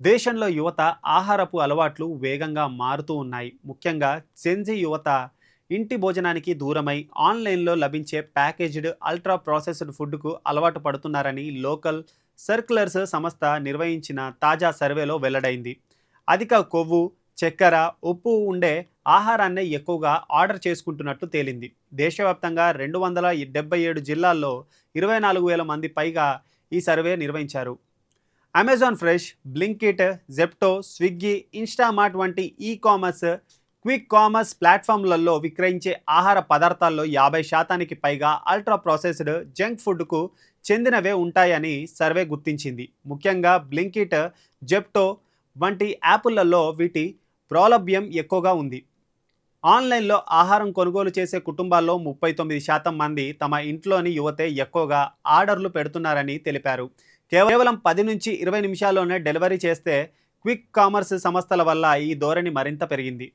దేశంలో యువత ఆహారపు అలవాట్లు వేగంగా మారుతూ ఉన్నాయి. ముఖ్యంగా జెన్జీ యువత ఇంటి భోజనానికి దూరమై ఆన్లైన్లో లభించే ప్యాకేజ్డ్ అల్ట్రా ప్రాసెస్డ్ ఫుడ్కు అలవాటు పడుతున్నారని లోకల్ సర్క్యులర్స్ సంస్థ నిర్వహించిన తాజా సర్వేలో వెల్లడైంది. అధిక కొవ్వు చక్కెర ఉప్పు ఉండే ఆహారాన్నే ఎక్కువగా ఆర్డర్ చేసుకుంటున్నట్లు తేలింది. దేశవ్యాప్తంగా రెండు వందల డెబ్బై ఏడు జిల్లాల్లో ఇరవై నాలుగు వేల మంది పైగా ఈ సర్వే నిర్వహించారు. Amazon fresh Blinkit Zepto Swiggy Instamart వంటి ఈ కామర్స్ క్విక్ కామర్స్ ప్లాట్ఫామ్లలో విక్రయించే ఆహార పదార్థాల్లో యాభై శాతానికి పైగా అల్ట్రా ప్రాసెస్డ్ జంక్ ఫుడ్కు చెందినవే ఉంటాయని సర్వే గుర్తించింది. ముఖ్యంగా బ్లింకిట్ జెప్టో వంటి యాపులలో వీటి ప్రాలభ్యం ఎక్కువగా ఉంది. ఆన్లైన్లో ఆహారం కొనుగోలు చేసే కుటుంబాల్లో ముప్పై తొమ్మిది శాతం మంది తమ ఇంట్లోని యువతే ఎక్కువగా ఆర్డర్లు పెడుతున్నారని తెలిపారు. కేవలం పది నుంచి ఇరవై నిమిషాల్లోనే డెలివరీ చేస్తే క్విక్ కామర్స్ సంస్థల వల్ల ఈ ధోరణి మరింత పెరిగింది.